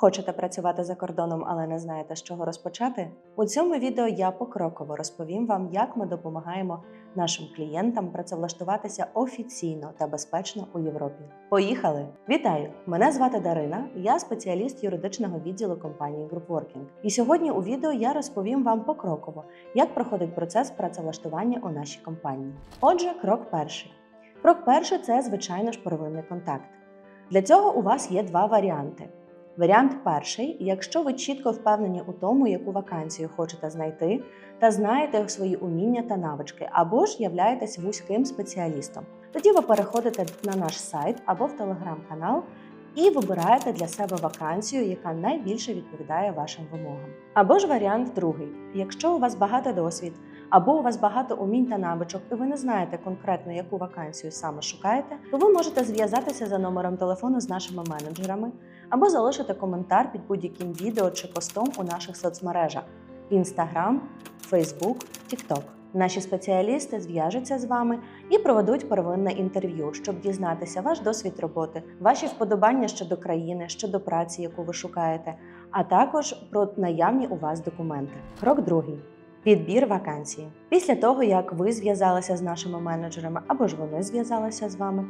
Хочете працювати за кордоном, але не знаєте, з чого розпочати? У цьому відео я покроково розповім вам, як ми допомагаємо нашим клієнтам працевлаштуватися офіційно та безпечно у Європі. Поїхали! Вітаю! Мене звати Дарина. Я спеціаліст юридичного відділу компанії Group Working. І сьогодні у відео я розповім вам покроково, як проходить процес працевлаштування у нашій компанії. Отже, крок перший. Крок перший це звичайно ж первинний контакт. Для цього у вас є два варіанти. Варіант перший, якщо ви чітко впевнені у тому, яку вакансію хочете знайти, та знаєте свої уміння та навички, або ж являєтесь вузьким спеціалістом. Тоді ви переходите на наш сайт або в телеграм-канал і вибираєте для себе вакансію, яка найбільше відповідає вашим вимогам. Або ж варіант другий: якщо у вас багато досвід, або у вас багато умінь та навичок, і ви не знаєте конкретно, яку вакансію саме шукаєте, то ви можете зв'язатися за номером телефону з нашими менеджерами або залишити коментар під будь-яким відео чи постом у наших соцмережах: Instagram, Facebook, TikTok. Наші спеціалісти зв'яжуться з вами і проведуть первинне інтерв'ю, щоб дізнатися ваш досвід роботи, ваші вподобання щодо країни, щодо праці, яку ви шукаєте, а також про наявні у вас документи. Крок другий. Підбір вакансії. Після того, як ви зв'язалися з нашими менеджерами або ж вони зв'язалися з вами,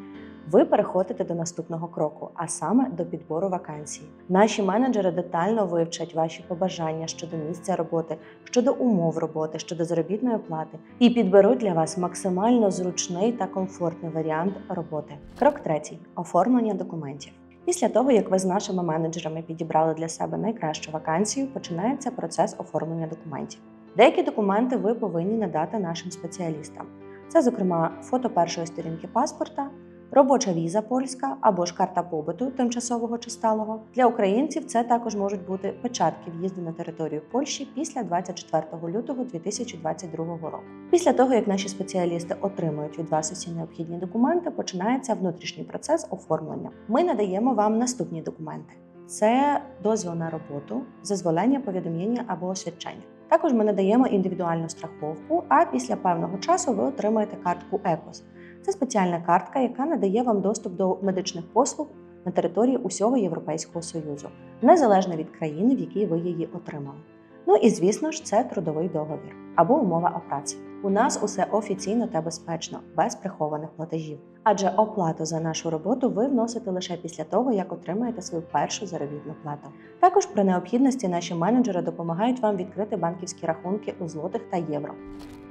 ви переходите до наступного кроку, а саме до підбору вакансій. Наші менеджери детально вивчать ваші побажання щодо місця роботи, щодо умов роботи, щодо заробітної плати і підберуть для вас максимально зручний та комфортний варіант роботи. Крок третій оформлення документів. Після того, як ви з нашими менеджерами підібрали для себе найкращу вакансію, починається процес оформлення документів. Деякі документи ви повинні надати нашим спеціалістам. Це, зокрема, фото першої сторінки паспорта, робоча віза польська або ж карта побуту тимчасового чи сталого. Для українців це також можуть бути печатки в'їзду на територію Польщі після 24 лютого 2022 року. Після того, як наші спеціалісти отримують від вас усі необхідні документи, починається внутрішній процес оформлення. Ми надаємо вам наступні документи: це дозвіл на роботу, зазволення, повідомлення або освідчення. Також ми надаємо індивідуальну страховку, а після певного часу ви отримаєте картку ЕКОС. Це спеціальна картка, яка надає вам доступ до медичних послуг на території усього Європейського Союзу, незалежно від країни, в якій ви її отримали. Ну і звісно ж, це трудовий договір або умова о праці. У нас усе офіційно та безпечно, без прихованих платежів. Адже оплату за нашу роботу ви вносите лише після того, як отримаєте свою першу заробітну плату. Також при необхідності наші менеджери допомагають вам відкрити банківські рахунки у злотих та євро.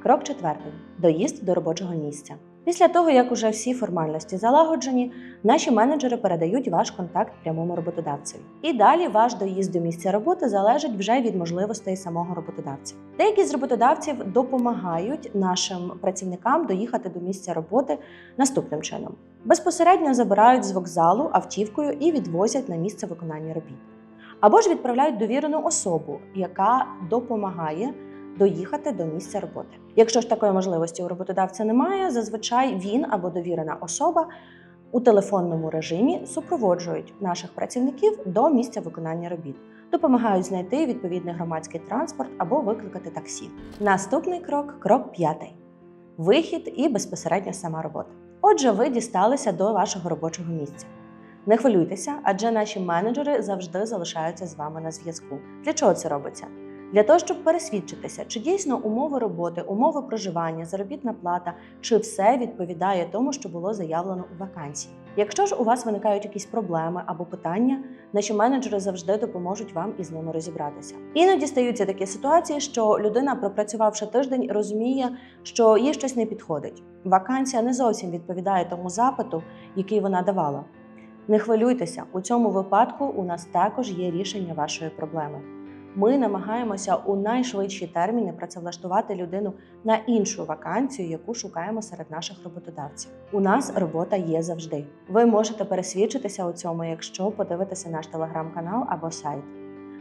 Крок четвертий доїзд до робочого місця. Після того, як уже всі формальності залагоджені, наші менеджери передають ваш контакт прямому роботодавцеві. І далі ваш доїзд до місця роботи залежить вже від можливостей самого роботодавця. Деякі з роботодавців допомагають нашим працівникам доїхати до місця роботи наступним чином: безпосередньо забирають з вокзалу автівкою і відвозять на місце виконання робіт, або ж відправляють довірену особу, яка допомагає доїхати до місця роботи. Якщо ж такої можливості у роботодавця немає, зазвичай він або довірена особа у телефонному режимі супроводжують наших працівників до місця виконання робіт, допомагають знайти відповідний громадський транспорт або викликати таксі. Наступний крок крок п'ятий вихід і безпосередньо сама робота. Отже, ви дісталися до вашого робочого місця. Не хвилюйтеся, адже наші менеджери завжди залишаються з вами на зв'язку. Для чого це робиться? Для того, щоб пересвідчитися, чи дійсно умови роботи, умови проживання, заробітна плата, чи все відповідає тому, що було заявлено у вакансії. Якщо ж у вас виникають якісь проблеми або питання, наші менеджери завжди допоможуть вам із ними розібратися. Іноді стаються такі ситуації, що людина, пропрацювавши тиждень, розуміє, що їй щось не підходить. Вакансія не зовсім відповідає тому запиту, який вона давала. Не хвилюйтеся, у цьому випадку у нас також є рішення вашої проблеми. Ми намагаємося у найшвидші терміни працевлаштувати людину на іншу вакансію, яку шукаємо серед наших роботодавців. У нас робота є завжди. Ви можете пересвідчитися у цьому, якщо подивитеся наш телеграм-канал або сайт.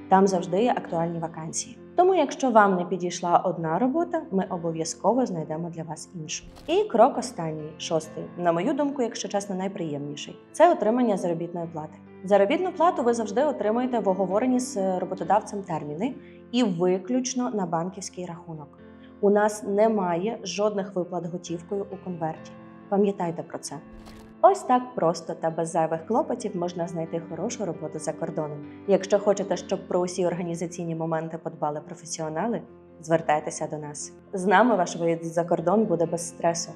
Там завжди є актуальні вакансії. Тому, якщо вам не підійшла одна робота, ми обов'язково знайдемо для вас іншу. І крок останній, шостий, на мою думку, якщо чесно, найприємніший це отримання заробітної плати. Заробітну плату ви завжди отримуєте в оговоренні з роботодавцем терміни і виключно на банківський рахунок. У нас немає жодних виплат готівкою у конверті. Пам'ятайте про це. Ось так просто та без зайвих клопотів можна знайти хорошу роботу за кордоном. Якщо хочете, щоб про усі організаційні моменти подбали професіонали, звертайтеся до нас. З нами ваш виїзд за кордон буде без стресу.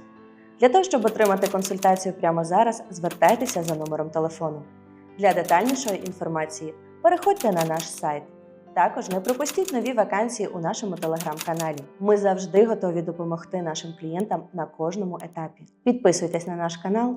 Для того, щоб отримати консультацію прямо зараз, звертайтеся за номером телефону. Для детальнішої інформації переходьте на наш сайт. Також не пропустіть нові вакансії у нашому телеграм-каналі. Ми завжди готові допомогти нашим клієнтам на кожному етапі. Підписуйтесь на наш канал,